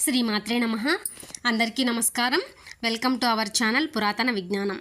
శ్రీమాత్రే నమ. అందరికీ నమస్కారం. వెల్కమ్ టు అవర్ ఛానల్ పురాతన విజ్ఞానం.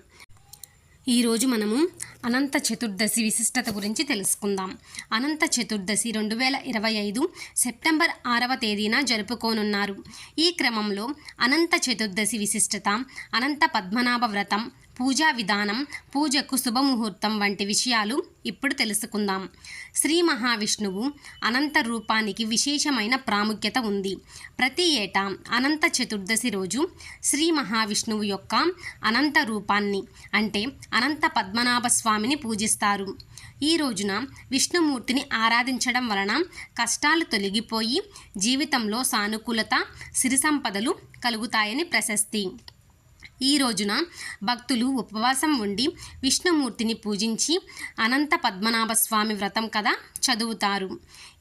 ఈరోజు మనము అనంత చతుర్దశి విశిష్టత గురించి తెలుసుకుందాం. అనంత చతుర్దశి రెండు వేల ఇరవై ఐదు సెప్టెంబర్ ఆరవ తేదీన జరుపుకోనున్నారు. ఈ క్రమంలో అనంత చతుర్దశి విశిష్టత అనంత పద్మనాభ వ్రతం పూజా విధానం పూజకు శుభముహూర్తం వంటి విషయాలు ఇప్పుడు తెలుసుకుందాం. శ్రీ మహావిష్ణువు అనంత రూపానికి విశేషమైన ప్రాముఖ్యత ఉంది. ప్రతి ఏటా అనంత చతుర్దశి రోజు శ్రీ మహావిష్ణువు యొక్క అనంత రూపాన్ని అంటే అనంత పద్మనాభ స్వామిని పూజిస్తారు. ఈ రోజున విష్ణుమూర్తిని ఆరాధించడం వలన కష్టాలు తొలగిపోయి జీవితంలో సానుకూలత సిరి సంపదలు కలుగుతాయని ప్రశస్తి. ఈ రోజున భక్తులు ఉపవాసం ఉండి విష్ణుమూర్తిని పూజించి అనంత పద్మనాభ స్వామి వ్రతం కథ చదువుతారు.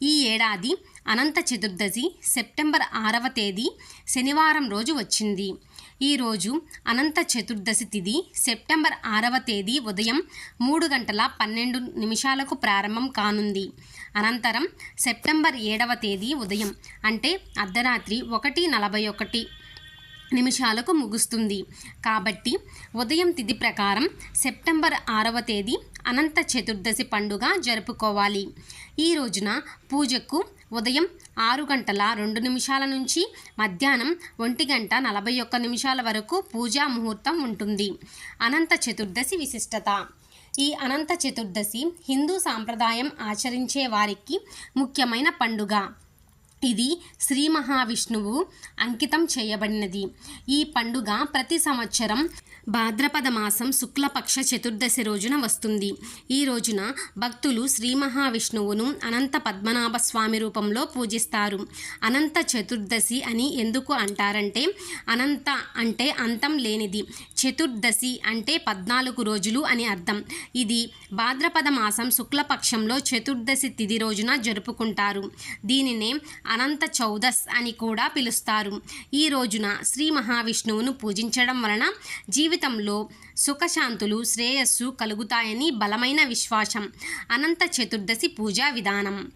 ఈ ఏడాది అనంత చతుర్దశి సెప్టెంబర్ ఆరవ తేదీ శనివారం రోజు వచ్చింది. ఈరోజు అనంత చతుర్దశి తిథి సెప్టెంబర్ ఆరవ తేదీ ఉదయం మూడు గంటల పన్నెండు నిమిషాలకు ప్రారంభం కానుంది. అనంతరం సెప్టెంబర్ ఏడవ తేదీ ఉదయం అంటే అర్ధరాత్రి ఒకటి నలభై ఒకటి నిమిషాలకు ముగుస్తుంది. కాబట్టి ఉదయం తిథి ప్రకారం సెప్టెంబర్ ఆరవ తేదీ అనంత చతుర్దశి పండుగ జరుపుకోవాలి. ఈ రోజున పూజకు ఉదయం ఆరు గంటల రెండు నిమిషాల నుంచి మధ్యాహ్నం ఒంటి గంట నలభై ఒక్క నిమిషాల వరకు పూజా ముహూర్తం ఉంటుంది. అనంత చతుర్దశి విశిష్టత. ఈ అనంత చతుర్దశి హిందూ సాంప్రదాయం ఆచరించే వారికి ముఖ్యమైన పండుగ. ఇది శ్రీ మహావిష్ణువు అంకితం చేయబడినది. ఈ పండుగ ప్రతి సంవత్సరం భాద్రపద మాసం శుక్లపక్ష చతుర్దశి రోజున వస్తుంది. ఈ రోజున భక్తులు శ్రీ మహావిష్ణువును అనంత పద్మనాభ స్వామి రూపంలో పూజిస్తారు. అనంత చతుర్దశి అని ఎందుకు అంటారంటే అనంత అంటే అంతం లేనిది. చతుర్దశి అంటే పద్నాలుగు రోజులు అని అర్థం. ఇది భాద్రపద మాసం శుక్లపక్షంలో చతుర్దశి తిథి రోజున జరుపుకుంటారు. దీనినే అనంత చౌదస్ అని కూడా పిలుస్తారు. ఈ రోజున శ్రీ మహావిష్ణువును పూజించడం వలన జీవితంలో సుఖశాంతులు శ్రేయస్సు కలుగుతాయని బలమైన విశ్వాసం. అనంత చతుర్దశి పూజా విధానం.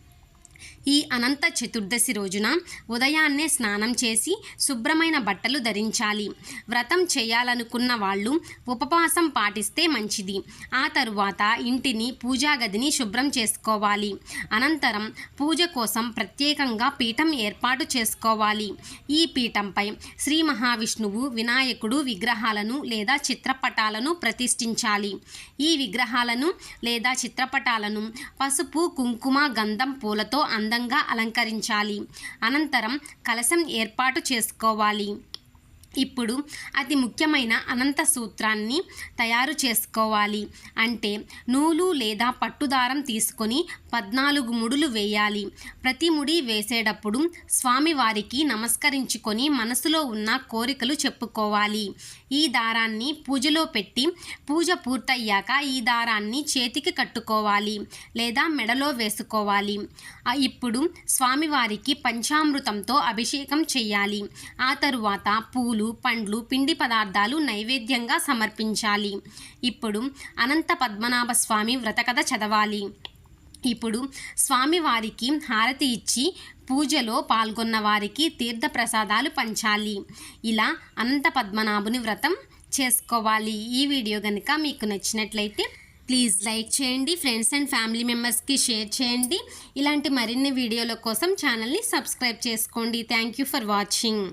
ఈ అనంత చతుర్దశి రోజున ఉదయాన్నే స్నానం చేసి శుభ్రమైన బట్టలు ధరించాలి. వ్రతం చేయాలనుకున్న వాళ్ళు ఉపవాసం పాటిస్తే మంచిది. ఆ తరువాత ఇంటిని పూజా గదిని శుభ్రం చేసుకోవాలి. అనంతరం పూజ కోసం ప్రత్యేకంగా పీఠం ఏర్పాటు చేసుకోవాలి. ఈ పీఠంపై శ్రీ మహావిష్ణువు వినాయకుడు విగ్రహాలను లేదా చిత్రపటాలను ప్రతిష్ఠించాలి. ఈ విగ్రహాలను లేదా చిత్రపటాలను పసుపు కుంకుమ గంధం పూలతో అందంగా అలంకరించాలి. అనంతరం కలశం ఏర్పాటు చేసుకోవాలి. ఇప్పుడు అతి ముఖ్యమైన అనంత సూత్రాన్ని తయారు చేసుకోవాలి. అంటే నూలు లేదా పట్టుదారం తీసుకొని పద్నాలుగు ముడులు వేయాలి. ప్రతి ముడి వేసేటప్పుడు స్వామివారికి నమస్కరించుకొని మనసులో ఉన్న కోరికలు చెప్పుకోవాలి. ఈ దారాన్ని పూజలో పెట్టి పూజ పూర్తయ్యాక ఈ దారాన్ని చేతికి కట్టుకోవాలి లేదా మెడలో వేసుకోవాలి. ఇప్పుడు స్వామివారికి పంచామృతంతో అభిషేకం చేయాలి. ఆ తరువాత పూలు పూలు పండ్లు పిండి పదార్థాలు నైవేద్యంగా సమర్పించాలి. ఇప్పుడు అనంత పద్మనాభ స్వామి వ్రతకథ చదవాలి. ఇప్పుడు స్వామివారికి హారతి ఇచ్చి పూజలో పాల్గొన్న వారికి తీర్థ ప్రసాదాలు పంచాలి. ఇలా అనంత పద్మనాభుని వ్రతం చేసుకోవాలి. ఈ వీడియో కనుక మీకు నచ్చినట్లయితే ప్లీజ్ లైక్ చేయండి ఫ్రెండ్స్ అండ్ ఫ్యామిలీ మెంబర్స్కి షేర్ చేయండి. ఇలాంటి మరిన్ని వీడియోల కోసం ఛానల్ని సబ్స్క్రైబ్ చేసుకోండి. Thank you for watching.